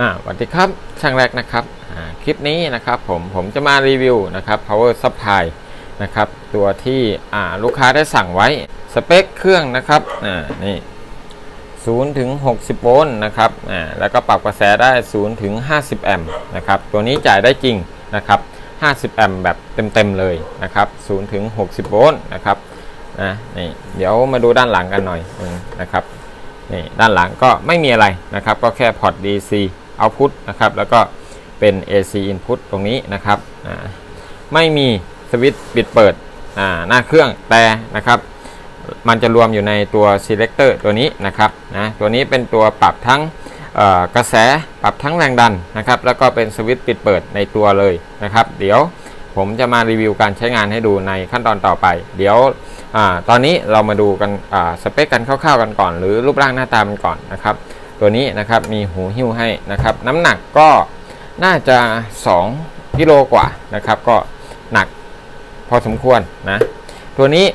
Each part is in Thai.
อ่าสวัสดีครับช่างแรกนะครับอ่าคลิปนี้นะครับผมผมจะมารีวิวนะครับ power supply นะครับตัวที่อ่าลูกค้าได้สั่งไว้สเปคเครื่องนะครับอ่านี่0ถึง60โวลต์นะครับอ่าแล้วก็ปรับกระแสได้0ถึง50แอมป์นะครับตัวนี้จ่ายได้จริงนะครับ50แอมป์แบบเต็มๆเลยนะครับ0ถึง60โวลต์นะครับนะนี่เดี๋ยวมาดูด้านหลังกันหน่อยนึงนะครับนี่ด้านหลังก็ไม่มีอะไรนะครับ ก็แค่พอร์ต DC output นะครับ แล้วก็เป็น AC input ตรงนี้นะครับไม่มีสวิตช์ปิดเปิดหน้าเครื่องแต่นะครับมันจะรวมอยู่ในตัว selector ตัวนี้นะครับนะตัวนี้เป็นตัวปรับทั้งกระแสปรับทั้งแรงดันนะครับ แล้วก็เป็นสวิตช์ปิดเปิดในตัวเลยนะครับ เดี๋ยวผมจะมารีวิวการใช้งานให้ดูในขั้นตอนต่อไป เดี๋ยวอตอนนี้เรามาดูกันสเปคกันคร่าวๆกันก่อน หรือรูปร่างหน้าตามันก่อนนะครับ ตัวนี้นะครับมีหูหิ้วให้นะครับ น้ำหนักก็น่าจะ 2กิโลกว่านะครับ ก็หนักพอสมควรนะตัวนี้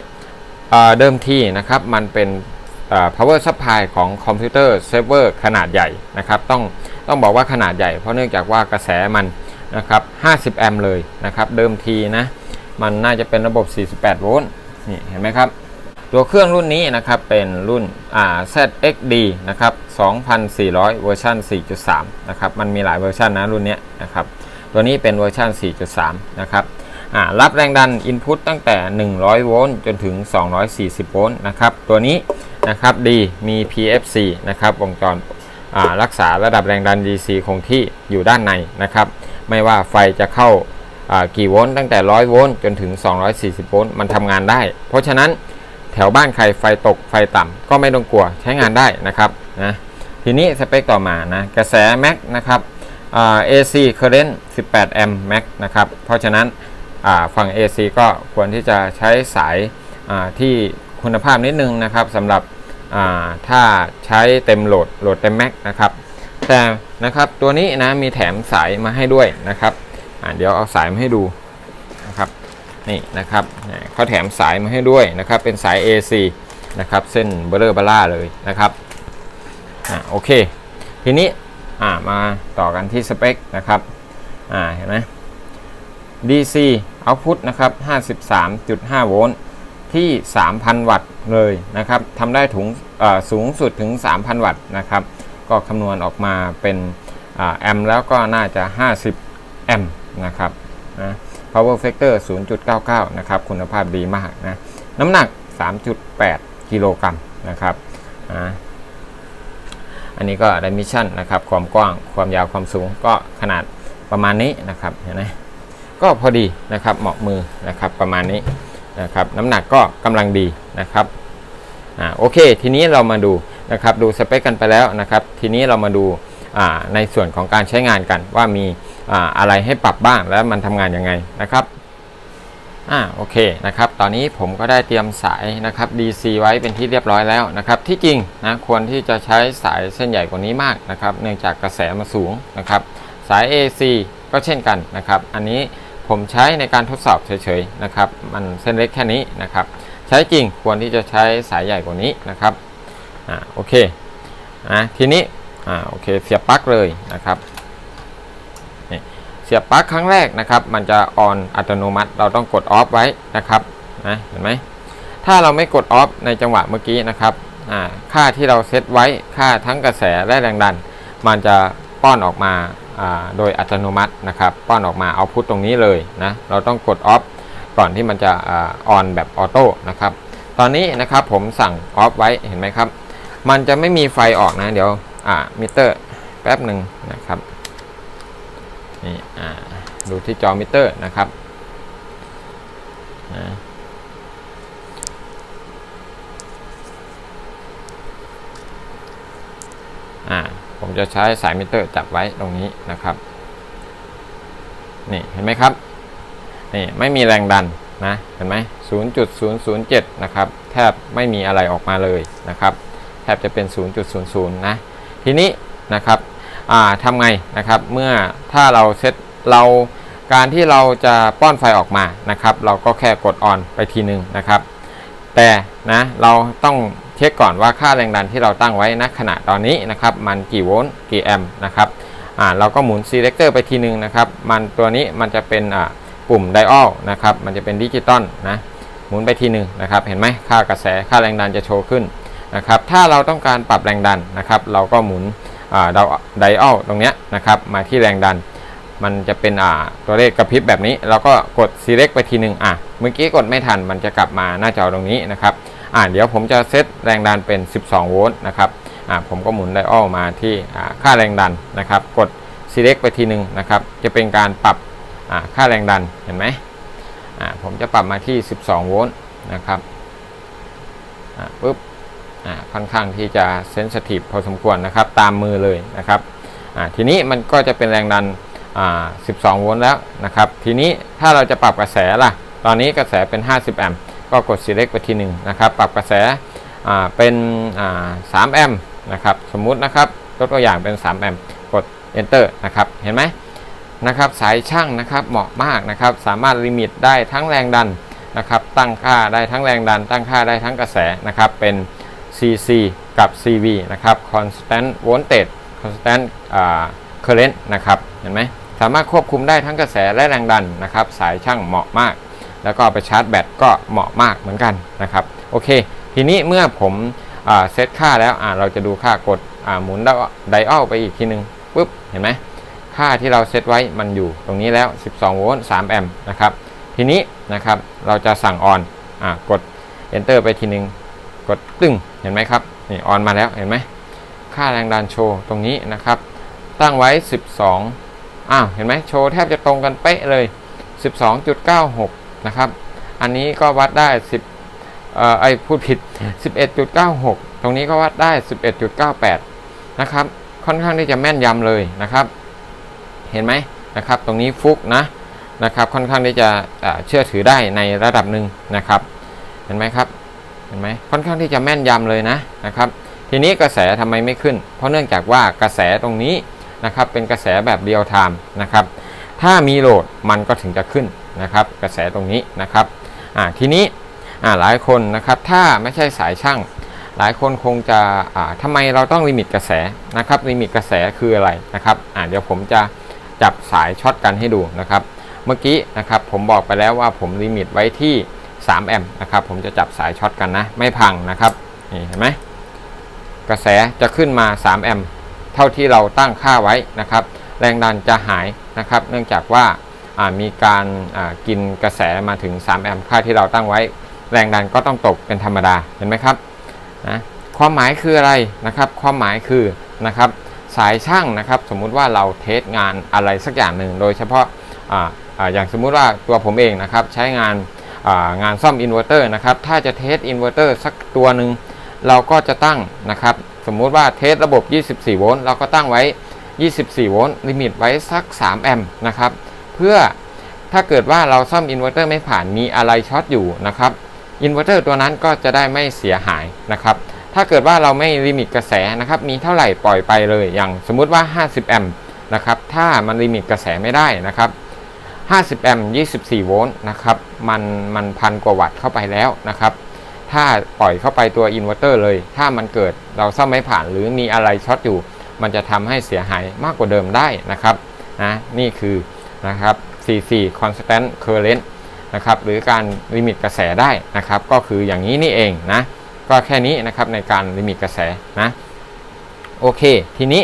เดิมทีนะครับมันเป็น power supply ของคอมพิวเตอร์เซิร์ฟเวอร์ขนาดใหญ่นะครับ ต้องต้องบอกว่าขนาดใหญ่ เพราะเนื่องจากว่ากระแสมันนะครับ 50 แอมป์เลยนะครับ เดิมทีนะ มันน่าจะเป็นระบบ 48 โวลต์นี่เห็นไหมครับ ตัวเครื่องรุ่นนี้นะครับเป็นรุ่น ZXD นะครับ 2,400 เวอร์ชัน4.3 นะครับ มันมีหลายเวอร์ชันนะรุ่นเนี้ยนะครับ ตัวนี้เป็นเวอร์ชัน4.3 นะครับรับแรงดัน Input ตั้งแต่ 100 โวลต์จนถึง 240 โวลต์นะครับ ตัวนี้นะครับดีมี PFC นะครับวงจรรักษาระดับแรงดัน DC คงที่อยู่ด้านในนะครับ ไม่ว่าไฟจะเข้าอ่ากี่โวลต์ตั้งแต่ 100 โวลต์จนถึง 240 โวลต์มันทำงานได้ เพราะฉะนั้น แถวบ้านใครไฟตกไฟต่ำก็ไม่ต้องกลัวใช้งานได้นะครับนะทีนี้สเปคต่อมานะกระแสแม็กนะครับอ่า AC current 18 แอมป์แม็กนะครับ เพราะฉะนั้นฝั่ง AC ก็ควรที่จะใช้สายาที่คุณภาพนิดนึงนะครับสำหรับถ้าใช้เต็มโหลดโหลดเต็มแม็กนะครับแต่นะครับตัวนี้นะมีแถมสายมาให้ด้วยนะครับเดี๋ยวเอาสายมาให้ดู นี่นะครับเขาแถมสายมาให้ด้วยนะครับ เป็นสาย AC นะครับเส้นเบลเลอร์บล่าเลยนะครับอ่าโอเค ทีนี้อ่ามาต่อกันที่สเปคนะครับอ่าเห็นไหม DC output นะครับ 53.5 โวลต์ที่ 3,000 วัตต์เลยนะครับทำได้ถุงสูงสุดถึง 3,000 วัตต์นะครับ ก็คำนวณออกมาเป็นอแอมป์แล้วก็น่าจะ 50 แอมป์นะครับนะ power factor 0.99 นะครับ คุณภาพดีมากนะ น้ำหนัก 3.8 กิโลกรัมนะครับนะอันนี้ก็ dimension นะครับ ความกว้าง ความยาว ความสูง ก็ขนาดประมาณนี้นะครับเห็นไหมก็พอดีนะครับเหมาะมือนะครับประมาณนี้นะครับน้ำหนักก็กำลังดีนะครับอ่าโอเค ทีนี้เรามาดูนะครับดูสเปคกันไปแล้วนะครับ ทีนี้เรามาดูอ่าในส่วนของการใช้งานกันว่ามี อะไรให้ปรับบ้างแล้วมันทำงานยังไงนะครับอ่าโอเคนะครับ ตอนนี้ผมก็ได้เตรียมสายนะครับ DC ไว้เป็นที่เรียบร้อยแล้วนะครับ ที่จริงนะควรที่จะใช้สายเส้นใหญ่กว่านี้มากนะครับ เนื่องจากกระแสมาสูงนะครับ สาย AC ก็เช่นกันนะครับ อันนี้ผมใช้ในการทดสอบเฉยๆนะครับ มันเส้นเล็กแค่นี้นะครับ ใช้จริงควรที่จะใช้สายใหญ่กว่านี้นะครับอ่าโอเคอะทีนี้อ่าโอเคเสียบปลั๊กเลยนะครับ สียบปลั๊กครั้งแรกนะครับ มันจะออนอัตโนมัติ เราต้องกดออฟไว้นะครับนะเห็นไหมถ้าเราไม่กดออฟในจังหวะเมื่อกี้นะครับค่าที่เราเซตไว้ค่าทั้งกระแสและแรงดัน มันจะป้อนออกมาโดยอัตโนมัตินะครับ ป้อนออกมาเอาพุทตรงนี้เลยนะเราต้องกดออฟก่อนที่มันจะออนแบบออโต้นะครับ ตอนนี้นะครับผมสั่งออฟไว้เห็นไหมครับ มันจะไม่มีไฟออกนะ เดี๋ยวมิเตอร์แป๊บหนึ่งนะครับ นี่อ่าดูที่จอมิเตอร์นะครับนะอ่าผมจะใช้สายมิเตอร์จับไว้ตรงนี้นะครับนี่เห็นไหมครับนี่ไม่มีแรงดันนะเห็นไหม0.007 นะครับ แทบไม่มีอะไรออกมาเลยนะครับ แทบจะเป็น 0.00 นะ ทีนี้นะครับ ทำไงนะครับ เมื่อถ้าเราเซตเราการที่เราจะป้อนไฟออกมานะครับ เราก็แค่กดออนไปทีนึงนะครับ แต่นะเราต้องเช็คก่อนว่าค่าแรงดันที่เราตั้งไว้ณขณะตอนนี้นะครับ มันกี่โวลต์กี่แอมป์นะครับอ่าเราก็หมุน selector ไปทีนึงนะครับ มันตัวนี้มันจะเป็นอ่าปุ่ม dial นะครับ มันจะเป็นดิจิตอลนะหมุนไปทีหนึ่งนะครับ เห็นไหมค่ากระแสค่าแรงดันจะโชว์ขึ้นนะครับ ถ้าเราต้องการปรับแรงดันนะครับ เราก็หมุน ไดอัลตรงเนี้ยนะครับมาที่แรงดัน มันจะเป็นตัวเลขกระพริบแบบนี้ เราก็กด select ไปทีหนึ่งอะเมื่อกี้กดไม่ทันมันจะกลับมาหน้าจอตรงนี้นะครับอ่าเดี๋ยวผมจะเซตแรงดันเป็น 12 โวลต์นะครับอ่าผมก็หมุนไดอัลมาที่ค่าแรงดันนะครับ กด select ไปทีหนึ่งนะครับ จะเป็นการปรับค่าแรงดันเห็นไหมอ่าผมจะปรับมาที่ 12 โวลต์นะครับอ่าปุ๊บ ค่อนข้างที่จะเซนสทีฟพอสมควรนะครับ ตามมือเลยนะครับทีนี้มันก็จะเป็นแรงดัน 12 โวลต์แล้วนะครับ ทีนี้ถ้าเราจะปรับกระแสล่ะ ตอนนี้กระแสเป็น 50 แอมป์ก็กด select ไปทีหนึ่งนะครับ ปรับกระแสเป็น3แอมป์นะครับสมมุตินะครับยกตัวอย่างเป็น 3 แอมป์กด enter นะครับเห็นไหมนะครับสายช่างนะครับเหมาะมากนะครับ สามารถลิมิตได้ทั้งแรงดันนะครับ ตั้งค่าได้ทั้งแรงดัน ตั้งค่าได้ทั้งกระแสนะครับเป็น CC กับ CV นะครับ constant voltage constant current นะครับ เห็นไหมสามารถควบคุมได้ทั้งกระแสและแรงดันนะครับ สายช่างเหมาะมาก แล้วก็ไปชาร์จแบตก็เหมาะมากเหมือนกันนะครับ โอเค ทีนี้เมื่อผมเซตค่าแล้วเราจะดูค่ากดหมุนไดอัลไปอีกทีนึงปุ๊บ เห็นไหมค่าที่เราเซตไว้มันอยู่ตรงนี้แล้ว 12 โวลต์ 3 แอมป์นะครับ ทีนี้นะครับ เราจะสั่งออน อ่ากด enter ไปทีนึง กดตึ้ง เห็นไหมครับนี่ออนมาแล้วเห็นไหมค่าแรงดันโชว์ตรงนี้นะครับ ตั้งไว้ 12อ้าวเห็นไหมโชว์แทบจะตรงกันเป๊ะเลย 12.96 นะครับ อันนี้ก็วัดได้ 10เอ่อไอพูดผิด 11.96 ตรงนี้ก็วัดได้ 11.98 นะครับ ค่อนข้างที่จะแม่นยำเลยนะครับ เห็นไหมนะครับ ตรงนี้ฟุกนะนะครับค่อนข้างที่จะเชื่อถือได้ในระดับหนึ่งนะครับ เห็นไหมครับ ห็นไหมค่อนข้างที่จะแม่นยำเลยนะนะครับ ทีนี้กระแสทำไมไม่ขึ้น เพราะเนื่องจากว่ากระแสตรงนี้นะครับเป็นกระแสแบบเรียลไทม์นะครับถ้ามีโหลดมันก็ถึงจะขึ้นนะครับกระแสตรงนี้นะครับอ่าทีนี้อ่าหลายคนนะครับถ้าไม่ใช่สายช่าง หลายคนคงจะอ่าทำไมเราต้องลิมิตกระแสนะครับลิมิตกระแสคืออะไรนะครับอ่าเดี๋ยวผมจะจับสายช็อตกันให้ดูนะครับ เมื่อกี้นะครับผมบอกไปแล้วว่าผมลิมิตไว้ที่ 3 แอมป์นะครับ ผมจะจับสายช็อตกันนะ ไม่พังนะครับนี่เห็นไหมกระแสจะขึ้นมา 3 แอมป์เท่าที่เราตั้งค่าไว้นะครับ แรงดันจะหายนะครับ เนื่องจากว่ามีการกินกระแสมาถึง 3 แอมป์ค่าที่เราตั้งไว้ แรงดันก็ต้องตกเป็นธรรมดาเห็นไหมครับนะความหมายคืออะไรนะครับ ความหมายคือนะครับสายช่างนะครับ สมมุติว่าเราเทสงานอะไรสักอย่างหนึ่ง โดยเฉพาะอาอาอย่างสมมุติว่าตัวผมเองนะครับใช้งานางานซ่อมอินเวอร์เตอร์นะครับ ถ้าจะเทสอินเวอร์เตอร์สักตัวหนึ่งเราก็จะตั้งนะครับ สมมุติว่าเทสระบบ 24 โวลต์เราก็ตั้งไว้ 24 โวลต์ลิมิตไว้สัก 3 แอมป์นะครับ เพื่อถ้าเกิดว่าเราซ่อมอินเวอร์เตอร์ไม่ผ่านมีอะไรช็อตอยู่นะครับอินเวอร์เตอร์ตัวนั้นก็จะได้ไม่เสียหายนะครับ ถ้าเกิดว่าเราไม่ลิมิตกระแสนะครับ มีเท่าไหร่ปล่อยไปเลย อย่างสมมุติว่า 50 แอมป์นะครับ ถ้ามันลิมิตกระแสไม่ได้นะครับ 50 แอมป์ 24 โวลต์นะครับ มันมันพันกว่าวัตต์เข้าไปแล้วนะครับ ถ้าปล่อยเข้าไปตัวอินเวอร์เตอร์เลย ถ้ามันเกิดเราซ่อมไม่ผ่านหรือมีอะไรช็อตอยู่ มันจะทำให้เสียหายมากกว่าเดิมได้นะครับนะนี่คือนะครับ CC constant current นะครับ หรือการลิมิตกระแสได้นะครับ ก็คืออย่างนี้นี่เองนะ ก็แค่นี้นะครับในการลิมิตกระแสนะ โอเค ทีนี้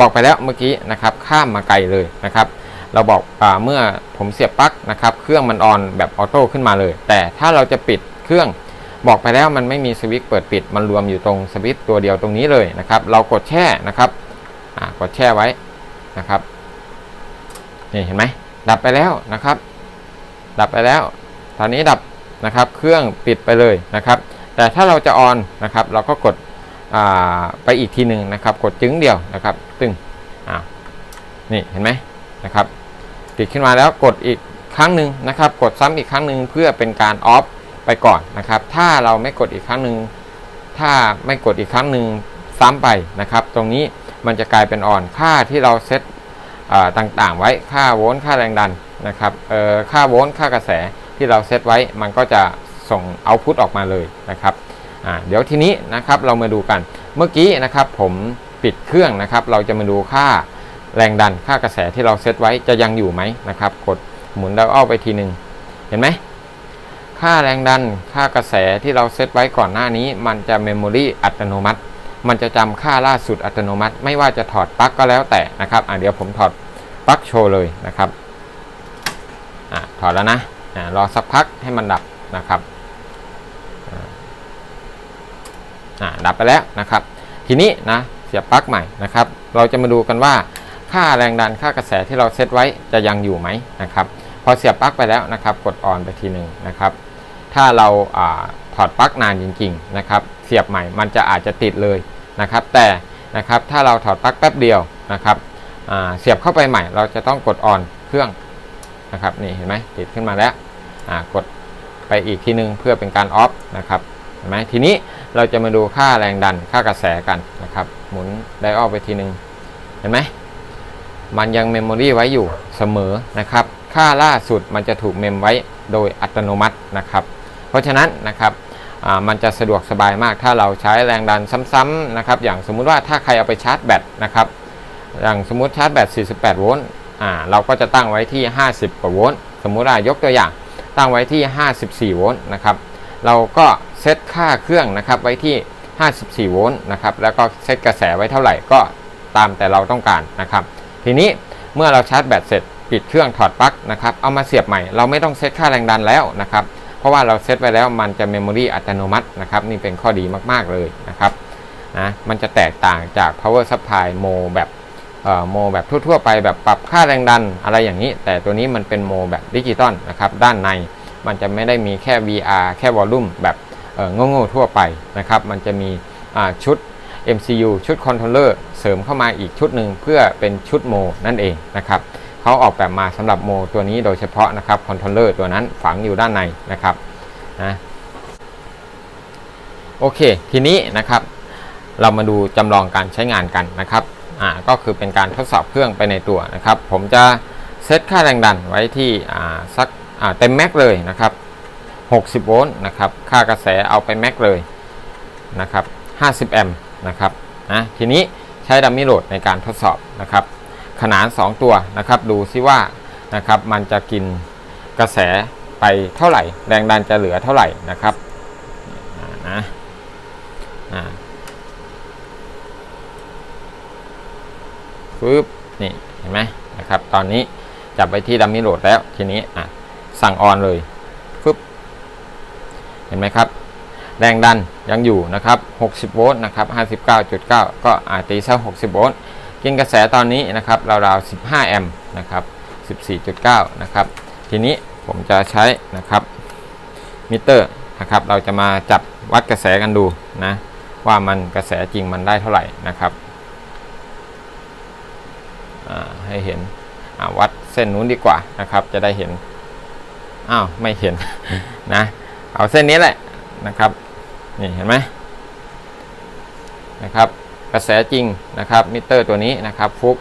บอกไปแล้วเมื่อกี้นะครับ ข้ามมาไกลเลยนะครับ เราบอกอเมื่อผมเสียบปลั๊กนะครับ เครื่องมันออนแบบออโต้ขึ้นมาเลย แต่ถ้าเราจะปิดเครื่องบอกไปแล้วมันไม่มีสวิตช์เปิดปิด มันรวมอยู่ตรงสวิตช์ตัวเดียวตรงนี้เลยนะครับ เรากดแช่นะครับกดแช่ไว้นะครับนี่เห็นไหมดับไปแล้วนะครับ ดับไปแล้ว ตอนนี้ดับนะครับ เครื่องปิดไปเลยนะครับ แต่ถ้าเราจะออนนะครับ เราก็กดไปอีกทีหนึ่งนะครับ กดจึงเดียวนะครับ ตึงอ้าวนี่เห็นไหม นะครับปิดขึ้นมาแล้วกดอีกครั้งหนึ่งนะครับ กดซ้ำอีกครั้งหนึ่งเพื่อเป็นการออฟไปก่อนนะครับ ถ้าเราไม่กดอีกครั้งหนึ่งถ้าไม่กดอีกครั้งหนึ่งซ้ำไปนะครับ ตรงนี้มันจะกลายเป็นอ่อนค่าที่เราเซตต่างๆ ไว้ค่าโวลต์ค่าแรงดันนะครับเออค่าโวลต์ค่ากระแสที่เราเซตไว้มันก็จะส่งเอาพุตออกมาเลยนะครับเดี๋ยวทีนี้นะครับเรามาดูกันเมื่อกี้นะครับผมปิดเครื่องนะครับ เราจะมาดูค่า แรงดันค่ากระแสที่เราเซตไว้จะยังอยู่ไหมนะครับ กดหมุนแล้วเอาไปทีหนึ่งเห็นไหมค่าแรงดันค่ากระแสที่เราเซตไว้ก่อนหน้านี้ มันจะเมมโมรีอัตโนมัติ มันจะจำค่าล่าสุดอัตโนมัติ ไม่ว่าจะถอดปลั๊กก็แล้วแต่นะครับอะเดี๋ยวผมถอดปลั๊กโชว์เลยนะครับอะถอดแล้วนะอะรอสักพักให้มันดับนะครับอะดับไปแล้วนะครับ ทีนี้นะเสียบปลั๊กใหม่นะครับ เราจะมาดูกันว่า ค่าแรงดันค่ากระแสที่เราเซตไว้จะยังอยู่ไหมนะครับพอเสียบปลั๊กไปแล้วนะครับ กดออนไปทีหนึ่งนะครับ ถ้าเราอถอดปลั๊กนานจริงๆนะครับ เสียบใหม่มันจะอาจจะติดเลยนะครับ แต่นะครับถ้าเราถอดปลั๊กแป๊บเดียวนะครับเสียบเข้าไปใหม่ เราจะต้องกดออนเครื่องนะครับนี่เห็นไหมติดขึ้นมาแล้วกดไปอีกทีนึงเพื่อเป็นการออฟนะครับเห็นไหมทีนี้เราจะมาดูค่าแรงดันค่ากระแสกันนะครับ หมุนไดออกไปทีนึงเห็นไหม มันยังเมมโมรีไว้อยู่เสมอนะครับ ค่าล่าสุดมันจะถูกเมมไว้โดยอัตโนมัตินะครับ เพราะฉะนั้นนะครับมันจะสะดวกสบายมากถ้าเราใช้แรงดันซ้ำๆนะครับ อย่างสมมุติว่าถ้าใครเอาไปชาร์จแบตนะครับ อย่างสมมุติชาร์จแบต 48 โวลต์เราก็จะตั้งไว้ที่ 50 กว่าโวลต์ สมมุติว่ายกตัวอย่าง ตั้งไว้ที่ 54 โวลต์นะครับ เราก็เซตค่าเครื่องนะครับไว้ที่ 54 โวลต์นะครับ แล้วก็เซตกระแสไว้เท่าไหร่ก็ตามแต่เราต้องการนะครับ ทีนี้เมื่อเราชาร์จแบตเสร็จปิดเครื่องถอดปลั๊กนะครับเอามาเสียบใหม่เราไม่ต้องเซตค่าแรงดันแล้วนะครับเพราะว่าเราเซตไว้แล้วมันจะเมมโมรีอัตโนมัตินะครับนี่เป็นข้อดีมากๆเลยนะครับนะมันจะแตกต่างจาก power supply โมแบบเอ่อโมแบบทั่วๆไปแบบปรับค่าแรงดันอะไรอย่างนี้ แต่ตัวนี้มันเป็นโมแบบดิจิตอลนะครับด้านในมันจะไม่ได้มีแค่ VR แค่วอลลุ่มแบบเอ่อโง่ๆทั่วไปนะครับมันจะมีอ่าชุด MCU ชุดคอนโทรลเลอร์เสริมเข้ามาอีกชุดหนึ่งเพื่อเป็นชุดโมนั่นเองนะครับเขาออกแบบมาสำหรับโมตัวนี้โดยเฉพาะนะครับคอนโทรลเลอร์ตัวนั้นฝังอยู่ด้านในนะครับนะโอเค ทีนี้นะครับ เรามาดูจำลองการใช้งานกันนะครับอ่าก็คือเป็นการทดสอบเครื่องไปในตัวนะครับ ผมจะเซตค่าแรงดันไว้ที่อ่าสักอ่าเต็มแม็กเลยนะครับ60 โวลต์นะครับ ค่ากระแสเอาไปแม็กเลยนะครับ 50 แอมป์ นะครับนะทีนี้ใช้ดัมมี่โหลดในการทดสอบนะครับ ขนาน 2 ตัวนะครับ ดูซิว่านะครับมันจะกินกระแสไปเท่าไหร่ แรงดันจะเหลือเท่าไหร่นะครับนะอ่าปึ๊บนี่เห็นไหมนะครับ ตอนนี้จับไปที่ดัมมี่โหลดแล้วทีนี้อะสั่งออนเลยปึ๊บเห็นไหมครับ แรงดันยังอยู่นะครับ 60 โวลต์นะครับ 59.9 ก็อาตีซะ60 โวลต์กินกระแสตอนนี้นะครับราวๆ 15 แอมป์นะครับ 14.9 นะครับ ทีนี้ผมจะใช้นะครับมิเตอร์นะครับ เราจะมาจับวัดกระแสกันดูนะ ว่ามันกระแสจริงมันได้เท่าไหร่นะครับให้เห็นวัดเส้นนู้นดีกว่านะครับ จะได้เห็น อ้าว ไม่เห็นนะ เอาเส้นนี้แหละนะครับ นี่เห็นไหมนะครับกระแสจริงนะครับมิเตอร์ตัวนี้นะครับฟุก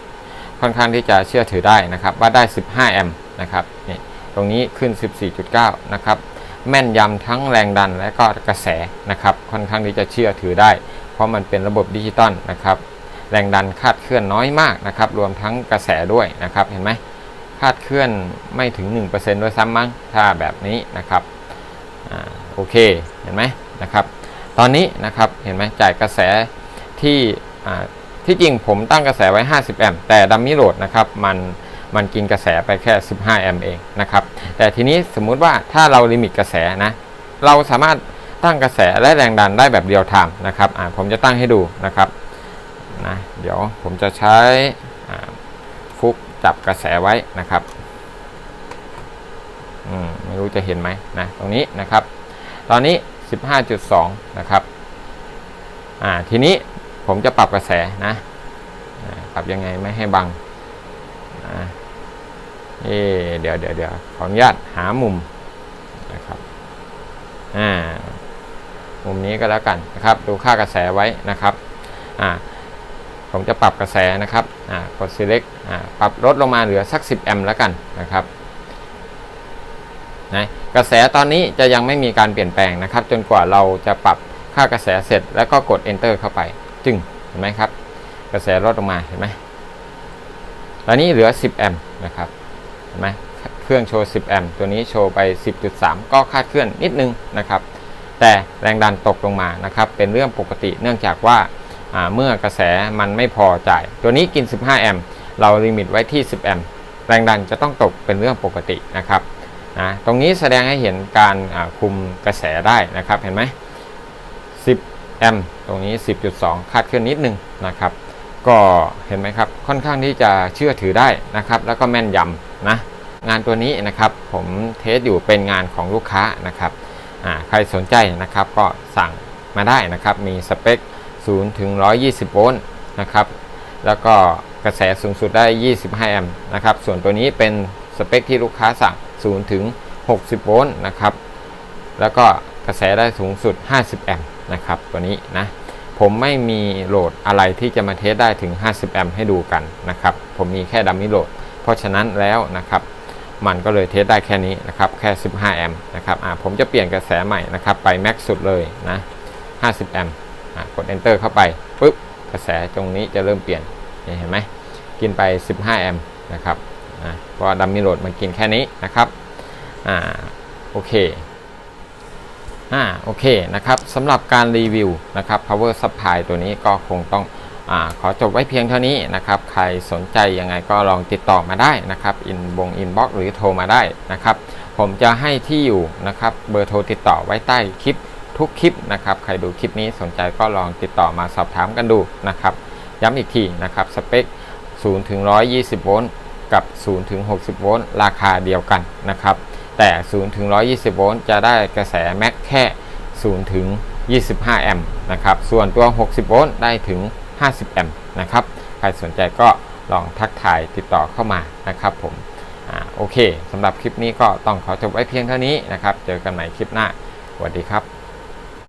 ค่อนข้างที่จะเชื่อถือได้นะครับว่าได้ 15 แอมป์นะครับนี่ตรงนี้ขึ้น 14.9 นะครับแม่นยำทั้งแรงดันและก็กระแสนะครับค่อนข้างที่จะเชื่อถือได้ เพราะมันเป็นระบบดิจิตอลนะครับแรงดันคาดเคลื่อนน้อยมากนะครับรวมทั้งกระแสด้วยนะครับเห็นไหมคาดเคลื่อนไม่ถึง 1%ด้วยซ้ำมั้งถ้าแบบนี้นะครับอโอเคเห็นไหมนะครับ ตอนนี้นะครับเห็นไหมจ่ายกระแสที่ที่จริงผมตั้งกระแสไว้ 50 แอมป์แต่ดัมมี่โหลดนะครับมันมันกินกระแสไปแค่ 15 แอมป์เองนะครับแต่ทีนี้สมมุติว่าถ้าเราลิมิตกระแสนะเราสามารถตั้งกระแสและแรงดันได้แบบเรียลไทม์นะครับผมจะตั้งให้ดูนะครับนะเดี๋ยวผมจะใช้ฟุกจับกระแสไว้นะครับอืมไม่รู้จะเห็นไหมนะตรงนี้นะครับ ตอนนี้ 15.2 นะครับ อ่า ทีนี้ผมจะปรับกระแสนะ ปรับยังไงไม่ให้บังอ่าเอเดี๋ยวเดี๋ยวเดี๋ยวขออนุญาตหามุมนะครับ อ่า มุมนี้ก็แล้วกันนะครับ ดูค่ากระแสไว้นะครับ อ่า ผมจะปรับกระแสนะครับ อ่า กด select อ่า ปรับลดลงมาเหลือสัก 10 แอมป์แล้วกันนะครับ นะ กระแสตอนนี้จะยังไม่มีการเปลี่ยนแปลงนะครับ จนกว่าเราจะปรับค่ากระแสเสร็จ แล้วก็กด enter เข้าไป จึงเห็นไหมครับ กระแสลดลงมาเห็นไหมตอนนี้เหลือ 10 แอมป์นะครับเห็นไหมเครื่องโชว์ 10 แอมป์ตัวนี้โชว์ไป 10.3 ก็คาดเคลื่อนนิดนึงนะครับ แต่แรงดันตกลงมานะครับ เป็นเรื่องปกติเนื่องจากว่าเมื่อกระแสมันไม่พอจ่าย ตัวนี้กิน 15 แอมป์เราลิมิตไว้ที่ 10 แอมป์แรงดันจะต้องตกเป็นเรื่องปกตินะครับ นะตรงนี้แสดงให้เห็นการคุมกระแสได้นะครับเห็นไหม 10 แอมป์ตรงนี้ 10.2 คาดเคลื่อนนิดนึงนะครับ ก็เห็นไหมครับค่อนข้างที่จะเชื่อถือได้นะครับ แล้วก็แม่นยำนะงานตัวนี้นะครับผมเทสอยู่เป็นงานของลูกค้านะครับใครสนใจนะครับก็สั่งมาได้นะครับมีสเปค 0 ถึง 120 โวลต์นะครับแล้วก็กระแสสูงสุดได้ 25 แอมป์นะครับส่วนตัวนี้เป็นสเปคที่ลูกค้าสั่ง 0 ถึง 60 โวลต์นะครับ แล้วก็กระแสได้สูงสุด 50 แอมป์นะครับ ตัวนี้นะ ผมไม่มีโหลดอะไรที่จะมาเทสได้ถึง 50 แอมป์ให้ดูกันนะครับ ผมมีแค่ดัมมี่โหลด เพราะฉะนั้นแล้วนะครับ มันก็เลยเทสได้แค่นี้นะครับ แค่ 15 แอมป์นะครับอ่าผมจะเปลี่ยนกระแสใหม่นะครับ ไปแม็กซ์สุดเลยนะ 50 แอมป์กด enter เข้าไปปุ๊บ กระแสตรงนี้จะเริ่มเปลี่ยน เห็นไหม กินไป 15 แอมป์นะครับ อ่าเพราะดัมมี่โหลดมันกินแค่นี้นะครับอ่าโอเคอ่าโอเคนะครับสำหรับการรีวิวนะครับ power supply ตัวนี้ก็คงต้องอ่าขอจบไว้เพียงเท่านี้นะครับ ใครสนใจยังไงก็ลองติดต่อมาได้นะครับอินบงอินบ็อกหรือโทรมาได้นะครับ ผมจะให้ที่อยู่นะครับเบอร์โทรติดต่อไว้ใต้คลิปทุกคลิปนะครับ ใครดูคลิปนี้สนใจก็ลองติดต่อมาสอบถามกันดูนะครับ ย้ำอีกทีนะครับ สเปค 0 ถึง 120 โวลต์ กับ0ถึง60 โวลต์ราคาเดียวกันนะครับ แต่0ถึง120 โวลต์จะได้กระแสแม็กแค่0ถึง25 แอมป์นะครับ ส่วนตัว 60 โวลต์ได้ถึง 50 แอมป์นะครับ ใครสนใจก็ลองทักทายติดต่อเข้ามานะครับผมอ่าโอเคสำหรับคลิปนี้ก็ต้องขอจบไว้เพียงเท่านี้นะครับ เจอกันใหม่คลิปหน้าสวัสดีครับ